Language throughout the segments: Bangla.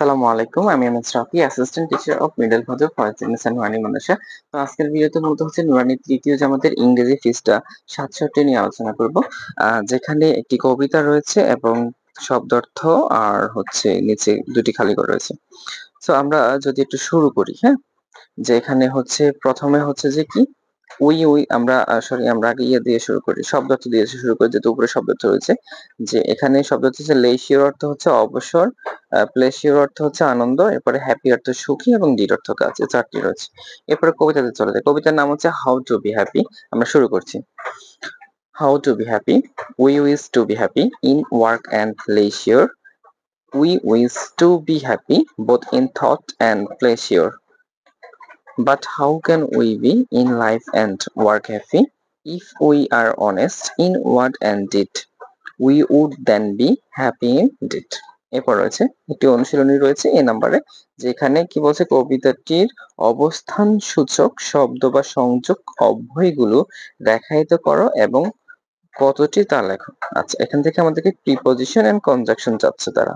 আসসালামু আলাইকুম, আমি M S Rafi assistant teacher of middle ভদ্র অ্যান্ড নুরানি মাদ্রাসা তো আজকের ভিডিওতে মূলত হচ্ছে নুরানি তৃতীয় জামাতের ইংরেজি ফিসটা সাতষট্টি নিয়ে আলোচনা করব। যেখানে একটি কবিতা রয়েছে এবং শব্দার্থ আর হচ্ছে নিচে দুটি খালি করে রয়েছে। তো আমরা যদি একটু শুরু করি হ্যাঁ? যে এখানে হচ্ছে প্রথমে হচ্ছে যে কি? উই উই আমরা সরি আমরা আগে ইয়ে দিয়ে শুরু করি শব্দার্থ দিয়ে শুরু করি, যেহেতু উপরে শব্দার্থ রয়েছে, যে এখানে শব্দার্থ হচ্ছে লেশিওর অর্থ হচ্ছে অবসর প্লেশিওর অর্থ হচ্ছে আনন্দ, এরপরে হ্যাপি অর্থ সুখী এবং ডিড অর্থ কাজ চারটি রয়েছে। এরপরে কবিতাতে চলে যায় কবিতার নাম হচ্ছে হাউ টু বি হ্যাপি, আমরা শুরু করছি। How to be happy, we wish to be happy in work and leisure we wish to be happy both in thought and pleasure But how can we be in life and work happy? If we are honest in word and deed, we would then be happy in indeed. এরপর রয়েছে একটি অনুশীলনী রয়েছে এ নাম্বারে যেখানে কি বলছে কবিতাটির অবস্থান সূচক শব্দ বা সংযোগ অভ্যয়গুলো দেখায়িত করো এবং কতটি তা লেখো। আচ্ছা এখান থেকে আমাদেরকে প্রিপোজিশন এন্ড কনজাকশন চাচ্ছে তারা।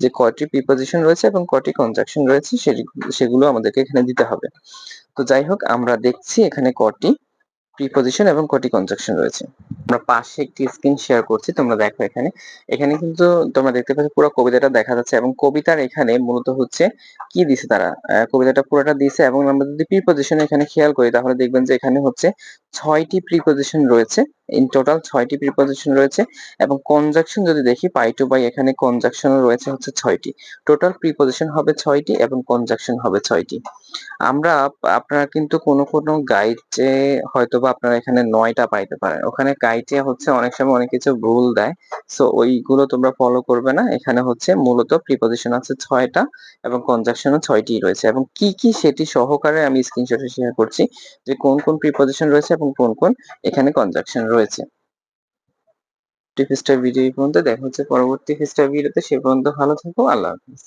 যে কয়টি প্রিপোজিশন রয়েছে এবং কয়টি কনজাকশন রয়েছে সেগুলো আমাদেরকে এখানে দিতে হবে। তো যাই হোক, আমরা দেখছি এখানে কটি প্রিপোজিশন এবং কটি কনজাকশন রয়েছে। আমরা পাশে একটি স্ক্রিন শেয়ার করছি, তোমরা দেখো এখানে। এখানে কিন্তু তোমরা দেখতে পাচ্ছ পুরো কবিতাটা দেখা যাচ্ছে এবং কবিতার এখানে মূলত হচ্ছে কি দিছে তারা? কবিতাটা পুরোটা দিছে এবং আমরা যদি প্রিপোজিশন এখানে খেয়াল করি, তাহলে দেখবেন যে এখানে হচ্ছে ছয়টি প্রিপোজিশন রয়েছে। ইন টোটাল ছয়টি প্রিপোজিশন রয়েছে এবং কনজাকশন যদি দেখি পাই টু বাই এখানে কনজাকশন রয়েছে হচ্ছে ছয়টি। টোটাল প্রিপোজিশন হবে ছয়টি এবং কনজাকশন হবে ছয়টি। আমরা আপনারা কিন্তু কোনো কোনো গাইডে হয়তো বা আপনারা এখানে নয়টা পাইতে পারেন। ওখানে গাইডে হচ্ছে অনেক সময় অনেক কিছু ভুল দেয়। সো ওইগুলো তোমরা ফলো করবে না। এখানে হচ্ছে মূলত প্রিপোজিশন আছে ছয়টা এবং কনজাকশনও ছয়টি রয়েছে এবং কি কি সেটি সহকারে আমি স্ক্রিনশটে শেয়ার করছি যে কোন কোন প্রিপোজিশন রয়েছে এবং কোন কোন এখানে কনজাকশন রয়েছে। ভিডিও পর্যন্ত। দেখা হচ্ছে পরবর্তী ভিডিওতে সে পর্যন্ত ভালো থাকো। আল্লাহ হাফিজ।